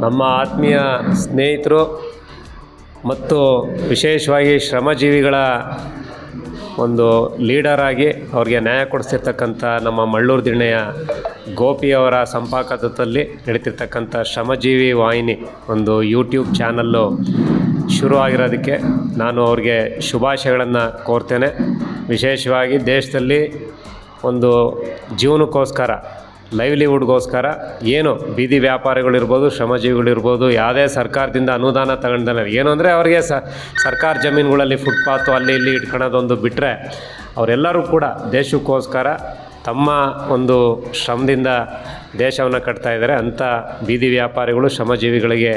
ನಮ್ಮ ಆತ್ಮೀಯ ಸ್ನೇಹಿತರು ಮತ್ತು ವಿಶೇಷವಾಗಿ ಶ್ರಮಜೀವಿಗಳ ಒಂದು ಲೀಡರಾಗಿ ಅವ್ರಿಗೆ ನ್ಯಾಯ ಕೊಡಿಸಿರ್ತಕ್ಕಂಥ ನಮ್ಮ ಮಳ್ಳೂರು ದಿಣ್ಣೆಯ ಗೋಪಿಯವರ ಸಂಪಾದಕತ್ವದಲ್ಲಿ ನಡೀತಿರ್ತಕ್ಕಂಥ ಶ್ರಮಜೀವಿ ವಾಹಿನಿ ಒಂದು ಯೂಟ್ಯೂಬ್ ಚಾನಲ್ಲು ಶುರು ಆಗಿರೋದಕ್ಕೆ ನಾನು ಅವ್ರಿಗೆ ಶುಭಾಶಯಗಳನ್ನು ಕೋರ್ತೇನೆ. ವಿಶೇಷವಾಗಿ ದೇಶದಲ್ಲಿ ಒಂದು ಜೀವನಕ್ಕೋಸ್ಕರ ಲೈವ್ಲಿಹುಡ್ಗೋಸ್ಕರ ಏನು ಬೀದಿ ವ್ಯಾಪಾರಿಗಳಿರ್ಬೋದು, ಶ್ರಮಜೀವಿಗಳಿರ್ಬೋದು, ಯಾವುದೇ ಸರ್ಕಾರದಿಂದ ಅನುದಾನ ತಗೊಂಡಲ್ಲ ಏನು ಅಂದರೆ ಅವರಿಗೆ ಸರ್ಕಾರ ಜಮೀನುಗಳಲ್ಲಿ ಫುಟ್ಪಾತು ಅಲ್ಲಿ ಇಲ್ಲಿ ಇಟ್ಕೊಳ್ಳೋದೊಂದು ಬಿಟ್ಟರೆ ಅವರೆಲ್ಲರೂ ಕೂಡ ದೇಶಕ್ಕೋಸ್ಕರ ತಮ್ಮ ಒಂದು ಶ್ರಮದಿಂದ ದೇಶವನ್ನು ಕಟ್ತಾ ಇದ್ದಾರೆ. ಅಂಥ ಬೀದಿ ವ್ಯಾಪಾರಿಗಳು, ಶ್ರಮಜೀವಿಗಳಿಗೆ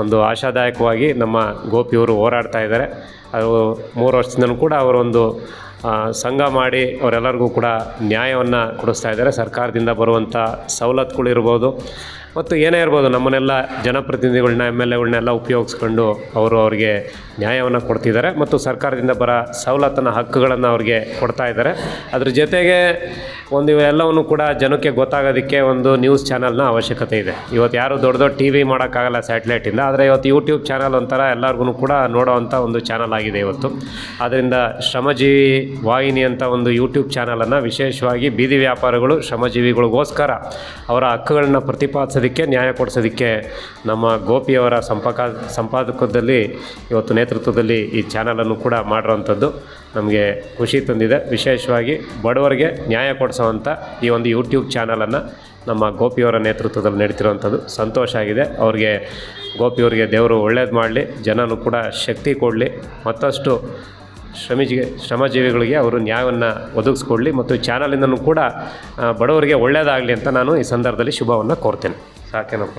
ಒಂದು ಆಶಾದಾಯಕವಾಗಿ ನಮ್ಮ ಗೋಪಿಯವರು ಹೋರಾಡ್ತಾ ಇದ್ದಾರೆ. ಅದು ಮೂರು ವರ್ಷದಿಂದಲೂ ಕೂಡ ಅವರೊಂದು ಸಂಘ ಮಾಡಿ ಅವರೆಲ್ಲರಿಗೂ ಕೂಡ ನ್ಯಾಯವನ್ನು ಕೊಡಿಸ್ತಾ ಇದ್ದಾರೆ. ಸರ್ಕಾರದಿಂದ ಬರುವಂಥ ಸವಲತ್ತುಗಳಿರ್ಬೋದು ಮತ್ತು ಏನೇ ಇರ್ಬೋದು, ನಮ್ಮನ್ನೆಲ್ಲ ಜನಪ್ರತಿನಿಧಿಗಳನ್ನ ಎಂ ಎಲ್ ಎಗಳನ್ನೆಲ್ಲ ಉಪಯೋಗಿಸ್ಕೊಂಡು ಅವರು ಅವ್ರಿಗೆ ನ್ಯಾಯವನ್ನು ಕೊಡ್ತಿದ್ದಾರೆ ಮತ್ತು ಸರ್ಕಾರದಿಂದ ಬರೋ ಸವಲತ್ತನ್ನು, ಹಕ್ಕುಗಳನ್ನು ಅವ್ರಿಗೆ ಕೊಡ್ತಾ ಇದ್ದಾರೆ. ಅದ್ರ ಜೊತೆಗೆ ಒಂದು ಇವೆಲ್ಲವನ್ನು ಕೂಡ ಜನಕ್ಕೆ ಗೊತ್ತಾಗೋದಕ್ಕೆ ಒಂದು ನ್ಯೂಸ್ ಚಾನಲ್ನ ಅವಶ್ಯಕತೆ ಇದೆ. ಇವತ್ತು ಯಾರು ದೊಡ್ಡ ದೊಡ್ಡ ಟಿ ವಿ ಮಾಡೋಕ್ಕಾಗಲ್ಲ ಸ್ಯಾಟಲೈಟಿಂದ, ಆದರೆ ಇವತ್ತು ಯೂಟ್ಯೂಬ್ ಚಾನಲ್ ಒಂಥರ ಎಲ್ಲರಿಗೂ ಕೂಡ ನೋಡೋವಂಥ ಒಂದು ಚಾನಲ್ ಆಗಿದೆ ಇವತ್ತು. ಆದ್ದರಿಂದ ಶ್ರಮಜೀವಿ ವಾಹಿನಿ ಅಂತ ಒಂದು ಯೂಟ್ಯೂಬ್ ಚಾನಲನ್ನು ವಿಶೇಷವಾಗಿ ಬೀದಿ ವ್ಯಾಪಾರಿಗಳು, ಶ್ರಮಜೀವಿಗಳಿಗೋಸ್ಕರ ಅವರ ಹಕ್ಕುಗಳನ್ನ ಪ್ರತಿಪಾದಿಸೋದಕ್ಕೆ ನ್ಯಾಯ ಕೊಡಿಸೋದಕ್ಕೆ ನಮ್ಮ ಗೋಪಿಯವರ ಸಂಪಕ ಸಂಪಾದಕದಲ್ಲಿ ಇವತ್ತು ನೇತೃತ್ವದಲ್ಲಿ ಈ ಚಾನಲನ್ನು ಕೂಡ ಮಾಡಿರೋವಂಥದ್ದು ನಮಗೆ ಖುಷಿ ತಂದಿದೆ. ವಿಶೇಷವಾಗಿ ಬಡವರಿಗೆ ನ್ಯಾಯ ಕೊಡಿಸೋವಂಥ ಈ ಒಂದು ಯೂಟ್ಯೂಬ್ ಚಾನಲನ್ನು ನಮ್ಮ ಗೋಪಿಯವರ ನೇತೃತ್ವದಲ್ಲಿ ನಡೀತಿರುವಂಥದ್ದು. ಸಂತೋಷ ಆಗಿದೆ. ಅವ್ರಿಗೆ ಗೋಪಿಯವರಿಗೆ ದೇವರು ಒಳ್ಳೇದು ಮಾಡಲಿ, ಜನನೂ ಕೂಡ ಶಕ್ತಿ ಕೊಡಲಿ. ಮತ್ತಷ್ಟು ಶ್ರಮಿಜಿ ಶ್ರಮಜೀವಿಗಳಿಗೆ ಅವರು ನ್ಯಾಯವನ್ನು ಒದಗಿಸ್ಕೊಡ್ಲಿ ಮತ್ತು ಚಾನಲಿಂದನೂ ಕೂಡ ಬಡವರಿಗೆ ಒಳ್ಳೆಯದಾಗಲಿ ಅಂತ ನಾನು ಈ ಸಂದರ್ಭದಲ್ಲಿ ಶುಭವನ್ನು ಕೋರ್ತೇನೆ. ಸಾಕೇನಪ್ಪ.